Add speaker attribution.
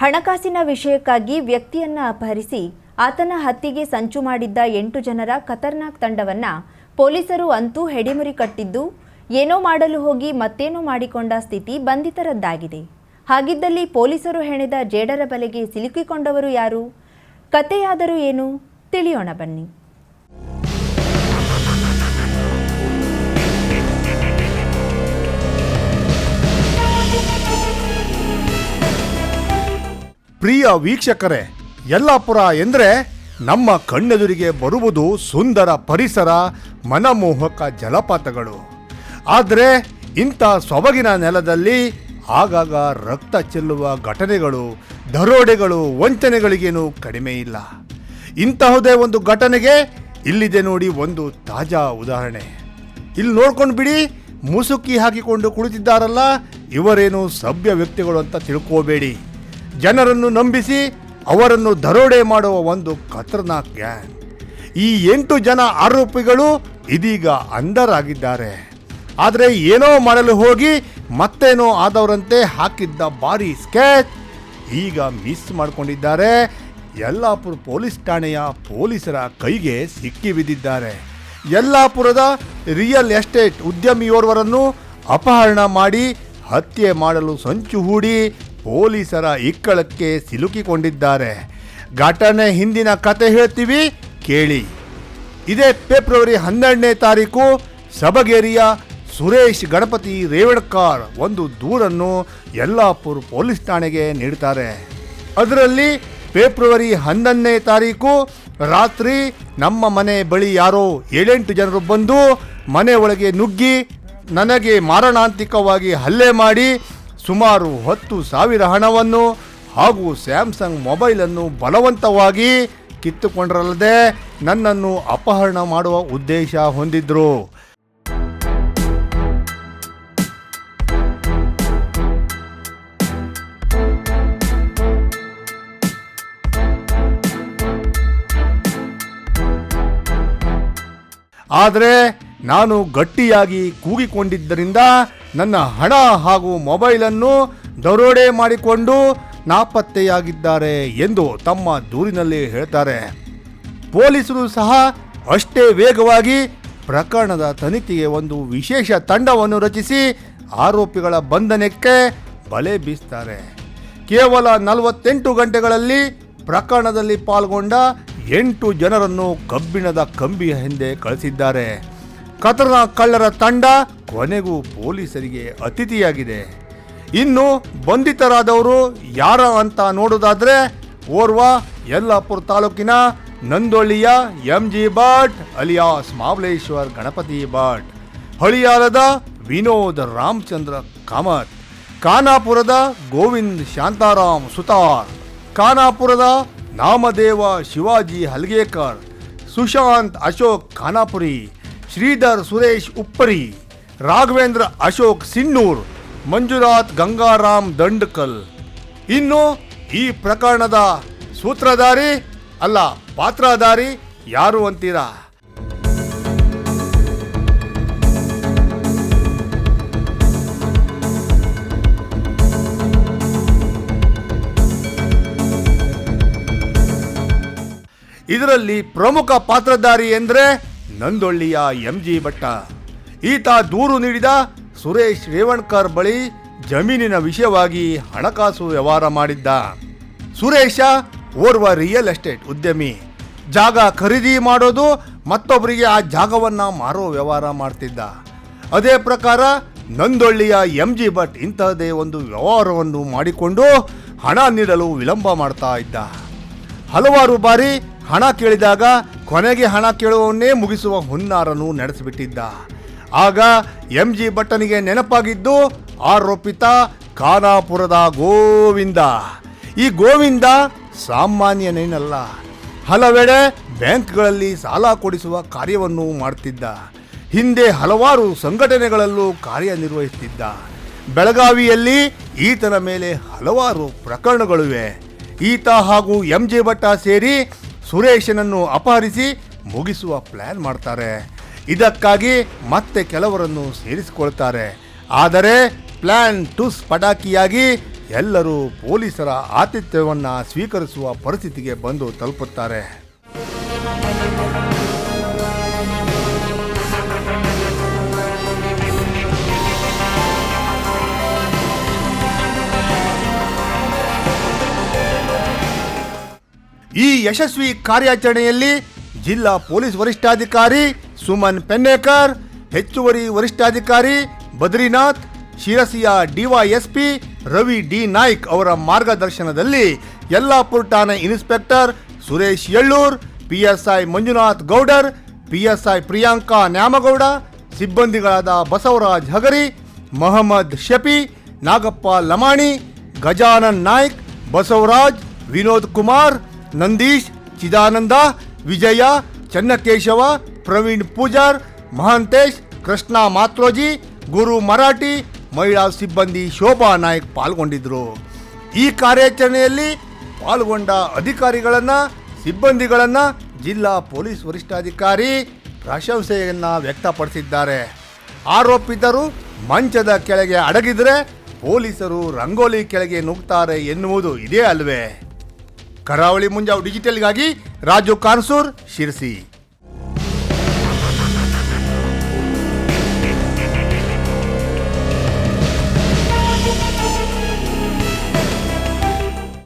Speaker 1: ಹಣಕಾಸಿನ ವಿಷಯಕ್ಕಾಗಿ ವ್ಯಕ್ತಿಯನ್ನ ಅಪಹರಿಸಿ ಆತನ ಹತ್ಯೆಗೆ ಸಂಚು ಮಾಡಿದ್ದ ಎಂಟು ಜನರ ಖತರ್ನಾಕ್ ತಂಡವನ್ನ ಪೊಲೀಸರು ಅಂತೂ ಹೆಡಿಮುರಿ ಕಟ್ಟಿದ್ದು, ಏನೋ ಮಾಡಲು ಹೋಗಿ ಮತ್ತೇನೋ ಮಾಡಿಕೊಂಡ ಸ್ಥಿತಿ ಬಂಧಿತರದ್ದಾಗಿದೆ. ಹಾಗಿದ್ದಲ್ಲಿ ಪೊಲೀಸರು ಹೆಣೆದ ಜೇಡರ ಬಲೆಗೆ ಸಿಲುಕಿಕೊಂಡವರು ಯಾರು? ಕತೆಯಾದರೂ ಏನು? ತಿಳಿಯೋಣ ಬನ್ನಿ.
Speaker 2: ಪ್ರಿಯ ವೀಕ್ಷಕರೇ, ಯಲ್ಲಾಪುರ ಎಂದರೆ ನಮ್ಮ ಕಣ್ಣೆದುರಿಗೆ ಬರುವುದು ಸುಂದರ ಪರಿಸರ, ಮನಮೋಹಕ ಜಲಪಾತಗಳು. ಆದರೆ ಇಂಥ ಸೊಬಗಿನ ನೆಲದಲ್ಲಿ ಆಗಾಗ ರಕ್ತ ಚೆಲ್ಲುವ ಘಟನೆಗಳು, ದರೋಡೆಗಳು, ವಂಚನೆಗಳಿಗೇನು ಕಡಿಮೆ ಇಲ್ಲ. ಇಂತಹುದೇ ಒಂದು ಘಟನೆಗೆ ಇಲ್ಲಿದೆ ನೋಡಿ ಒಂದು ತಾಜಾ ಉದಾಹರಣೆ. ಇಲ್ಲಿ ನೋಡ್ಕೊಂಡು ಬಿಡಿ, ಮುಸುಕಿ ಹಾಕಿಕೊಂಡು ಕುಳಿತಿದ್ದಾರಲ್ಲ, ಇವರೇನು ಸಭ್ಯ ವ್ಯಕ್ತಿಗಳು ಅಂತ ತಿಳ್ಕೋಬೇಡಿ. ಜನರನ್ನು ನಂಬಿಸಿ ಅವರನ್ನು ದರೋಡೆ ಮಾಡುವ ಒಂದು ಖತರ್ನಾಕ್ ಗ್ಯಾಂಗ್ ಈ ಎಂಟು ಜನ ಆರೋಪಿಗಳು ಇದೀಗ ಅಂಧರಾಗಿದ್ದಾರೆ. ಆದರೆ ಏನೋ ಮಾಡಲು ಹೋಗಿ ಮತ್ತೇನೋ ಆದವರಂತೆ ಹಾಕಿದ್ದ ಭಾರಿ ಸ್ಕೆಚ್ ಈಗ ಮಿಸ್ ಮಾಡಿಕೊಂಡಿದ್ದಾರೆ. ಯಲ್ಲಾಪುರ ಪೊಲೀಸ್ ಠಾಣೆಯ ಪೊಲೀಸರ ಕೈಗೆ ಸಿಕ್ಕಿ ಬಿದ್ದಿದ್ದಾರೆ. ಯಲ್ಲಾಪುರದ ರಿಯಲ್ ಎಸ್ಟೇಟ್ ಉದ್ಯಮಿಯೋರ್ವರನ್ನು ಅಪಹರಣ ಮಾಡಿ ಹತ್ಯೆ ಮಾಡಲು ಸಂಚು ಹೂಡಿ ಪೊಲೀಸರ ಇಕ್ಕಳಕ್ಕೆ ಸಿಲುಕಿಕೊಂಡಿದ್ದಾರೆ. ಘಟನೆ ಹಿಂದಿನ ಕತೆ ಹೇಳ್ತೀವಿ, ಕೇಳಿ. ಇದೇ ಫೆಬ್ರವರಿ ಹನ್ನೆರಡನೇ ತಾರೀಕು, ಸಬಗೇರಿಯ ಸುರೇಶ್ ಗಣಪತಿ ರೇವಡ್ಕಾರ್ ಒಂದು ದೂರನ್ನು ಯಲ್ಲಾಪುರ್ ಪೊಲೀಸ್ ಠಾಣೆಗೆ ನೀಡ್ತಾರೆ. ಅದರಲ್ಲಿ ಫೆಬ್ರವರಿ ಹನ್ನೊಂದನೇ ತಾರೀಕು ರಾತ್ರಿ ನಮ್ಮ ಮನೆ ಬಳಿ ಯಾರೋ ಏಳೆಂಟು ಜನರು ಬಂದು ಮನೆ ಒಳಗೆ ನುಗ್ಗಿ, ನನಗೆ ಮಾರಣಾಂತಿಕವಾಗಿ ಹಲ್ಲೆ ಮಾಡಿ ಸುಮಾರು ಹತ್ತು ಸಾವಿರ ಹಣವನ್ನು ಹಾಗೂ ಸ್ಯಾಮ್ಸಂಗ್ ಮೊಬೈಲನ್ನು ಬಲವಂತವಾಗಿ ಕಿತ್ತುಕೊಂಡರಲ್ಲದೆ ನನ್ನನ್ನು ಅಪಹರಣ ಮಾಡುವ ಉದ್ದೇಶ ಹೊಂದಿದ್ರು. ಆದರೆ ನಾನು ಗಟ್ಟಿಯಾಗಿ ಕೂಗಿಕೊಂಡಿದ್ದರಿಂದ ನನ್ನ ಹಣ ಹಾಗೂ ಮೊಬೈಲನ್ನು ದರೋಡೆ ಮಾಡಿಕೊಂಡು ನಾಪತ್ತೆಯಾಗಿದ್ದಾರೆ ಎಂದು ತಮ್ಮ ದೂರಿನಲ್ಲಿ ಹೇಳ್ತಾರೆ. ಪೊಲೀಸರು ಸಹ ಅಷ್ಟೇ ವೇಗವಾಗಿ ಪ್ರಕರಣದ ತನಿಖೆಗೆ ಒಂದು ವಿಶೇಷ ತಂಡವನ್ನು ರಚಿಸಿ ಆರೋಪಿಗಳ ಬಂಧನಕ್ಕೆ ಬಲೆ ಬೀಸ್ತಾರೆ. ಕೇವಲ ನಲವತ್ತೆಂಟು ಗಂಟೆಗಳಲ್ಲಿ ಪ್ರಕರಣದಲ್ಲಿ ಪಾಲ್ಗೊಂಡ ಎಂಟು ಜನರನ್ನು ಕಬ್ಬಿಣದ ಕಂಬಿಯ ಹಿಂದೆ ಕಳಿಸಿದ್ದಾರೆ. ಕತರ್ನ ಕಳ್ಳರ ತಂಡ ಕೊನೆಗೂ ಪೊಲೀಸರಿಗೆ ಅತಿಥಿಯಾಗಿದೆ. ಇನ್ನು ಬಂಧಿತರಾದವರು ಯಾರ ಅಂತ ನೋಡೋದಾದ್ರೆ ಓರ್ವ ಯಲ್ಲಾಪುರ ತಾಲೂಕಿನ ನಂದೊಳ್ಳಿಯ M G Bhat alias Mavaleshwar Ganapati Bhat ಹಳಿಯಾಲದ Vinod Ramachandra Kamat, ಖಾನಾಪುರದ ಗೋವಿಂದ್ ಶಾಂತಾರಾಮ್ ಸುತಾರ್, ಖಾನಾಪುರದ ನಾಮದೇವ ಶಿವಾಜಿ ಹಲ್ಗೇಕರ್, ಸುಶಾಂತ್ ಅಶೋಕ್ ಖಾನಾಪುರಿ ಶ್ರೀಧರ್ ಸುರೇಶ್ ಉಪ್ಪರಿ, ರಾಘವೇಂದ್ರ ಅಶೋಕ್ ಸಿನ್ನೂರ್, ಮಂಜುನಾಥ್ ಗಂಗಾರಾಮ್ ದಂಡಕಲ್. ಇನ್ನು ಈ ಪ್ರಕರಣದ ಸೂತ್ರಧಾರಿ ಅಲ್ಲ, ಪಾತ್ರಧಾರಿ ಯಾರು ಅಂತೀರಾ? ಇದರಲ್ಲಿ ಪ್ರಮುಖ ಪಾತ್ರಧಾರಿ ಎಂದರೆ ನಂದೊಳ್ಳಿಯ ಎಂ ಜಿ ಭಟ್ಟ. ಈತ ದೂರು ನೀಡಿದ ಸುರೇಶ್ ರೇವಣ್ಕರ್ ಬಳಿ ಜಮೀನಿನ ವಿಷಯವಾಗಿ ಹಣಕಾಸು ವ್ಯವಹಾರ ಮಾಡಿದ್ದ. ಸುರೇಶ ಓರ್ವ ರಿಯಲ್ ಎಸ್ಟೇಟ್ ಉದ್ಯಮಿ. ಜಾಗ ಖರೀದಿ ಮಾಡೋದು ಮತ್ತೊಬ್ಬರಿಗೆ ಆ ಜಾಗವನ್ನು ಮಾರೋ ವ್ಯವಹಾರ ಮಾಡ್ತಿದ್ದ. ಅದೇ ಪ್ರಕಾರ ನಂದೊಳ್ಳಿಯ ಎಂ ಜಿ ಭಟ್ ಇಂತಹದೇ ಒಂದು ವ್ಯವಹಾರವನ್ನು ಮಾಡಿಕೊಂಡು ಹಣ ನೀಡಲು ವಿಳಂಬ ಮಾಡ್ತಾ ಇದ್ದ. ಹಲವಾರು ಬಾರಿ ಹಣ ಕೇಳಿದಾಗ ಕೊನೆಗೆ ಹಣ ಕೇಳುವವನ್ನೇ ಮುಗಿಸುವ ಹುನ್ನಾರನ್ನು ನಡೆಸಿಬಿಟ್ಟಿದ್ದ. ಆಗ ಎಂ ಜಿ ಭಟ್ಟನಿಗೆ ನೆನಪಾಗಿದ್ದು ಆರೋಪಿತ ಖಾನಾಪುರದ ಗೋವಿಂದ. ಈ ಗೋವಿಂದ ಸಾಮಾನ್ಯನೇನಲ್ಲ ಹಲವೆಡೆ ಬ್ಯಾಂಕ್ಗಳಲ್ಲಿ ಸಾಲ ಕೊಡಿಸುವ ಕಾರ್ಯವನ್ನು ಮಾಡುತ್ತಿದ್ದ ಹಿಂದೆ ಹಲವಾರು ಸಂಘಟನೆಗಳಲ್ಲೂ ಕಾರ್ಯನಿರ್ವಹಿಸುತ್ತಿದ್ದ ಬೆಳಗಾವಿಯಲ್ಲಿ ಈತನ ಮೇಲೆ ಹಲವಾರು ಪ್ರಕರಣಗಳಿವೆ. ಈತ ಹಾಗೂ ಎಂ ಜೆ ಭಟ್ಟ ಸೇರಿ ಸುರೇಶನನ್ನು ಅಪಹರಿಸಿ ಮುಗಿಸುವ ಪ್ಲ್ಯಾನ್ ಮಾಡ್ತಾರೆ. ಇದಕ್ಕಾಗಿ ಮತ್ತೆ ಕೆಲವರನ್ನು ಸೇರಿಸಿಕೊಳ್ತಾರೆ. ಆದರೆ ಪ್ಲ್ಯಾನ್ ಟುಸ್ ಪಟಾಕಿಯಾಗಿ ಎಲ್ಲರೂ ಪೊಲೀಸರ ಆತಿಥ್ಯವನ್ನು ಸ್ವೀಕರಿಸುವ ಪರಿಸ್ಥಿತಿಗೆ ಬಂದು ತಲುಪುತ್ತಾರೆ. ಈ ಯಶಸ್ವಿ ಕಾರ್ಯಾಚರಣೆಯಲ್ಲಿ ಜಿಲ್ಲಾ ಪೊಲೀಸ್ ವರಿಷ್ಠಾಧಿಕಾರಿ ಸುಮನ್ ಪೆನ್ನೇಕರ್, ಹೆಚ್ಚುವರಿ ವರಿಷ್ಠಾಧಿಕಾರಿ ಬದ್ರಿನಾಥ್, ಶಿರಸಿಯ ಡಿವೈಎಸ್ಪಿ ರವಿ ಡಿ ನಾಯ್ಕ್ ಅವರ ಮಾರ್ಗದರ್ಶನದಲ್ಲಿ ಯಲ್ಲಾಪುರ ಠಾಣೆ inspector Suresh Yallur PSI Manjunath Gowdar, PSI Priyanka Nyamagouda, ಸಿಬ್ಬಂದಿಗಳಾದ Basavaraj Hagari, Mohammed Shafi, Nagappa Lamani, Gajanan Naik, Basavaraj, Vinod Kumar Nandish, Chidananda, Vijaya, Channakeshava, Praveen Pujar, Mahantesh, Krishna Matroji, Guru Marathi, ಮಹಿಳಾ ಸಿಬ್ಬಂದಿ ಶೋಭಾ ನಾಯಕ್ ಪಾಲ್ಗೊಂಡಿದ್ದರು ಈ ಕಾರ್ಯಾಚರಣೆಯಲ್ಲಿ ಪಾಲ್ಗೊಂಡ ಅಧಿಕಾರಿಗಳನ್ನ, ಸಿಬ್ಬಂದಿಗಳನ್ನ ಜಿಲ್ಲಾ ಪೊಲೀಸ್ ವರಿಷ್ಠಾಧಿಕಾರಿ ಪ್ರಶಂಸೆಯನ್ನ ವ್ಯಕ್ತಪಡಿಸಿದ್ದಾರೆ. ಆರೋಪಿತರು ಮಂಚದ ಕೆಳಗೆ ಅಡಗಿದ್ರೆ ಪೊಲೀಸರು ರಂಗೋಲಿ ಕೆಳಗೆ ನುಗ್ತಾರೆ ಎನ್ನುವುದು ಇದೇ ಅಲ್ವೇ. ಕರಾವಳಿ ಮುಂಜಾವು ಡಿಜಿಟಲ್ಗಾಗಿ ರಾಜು ಕಾನ್ಸೂರ್ ಶಿರ್ಸಿ.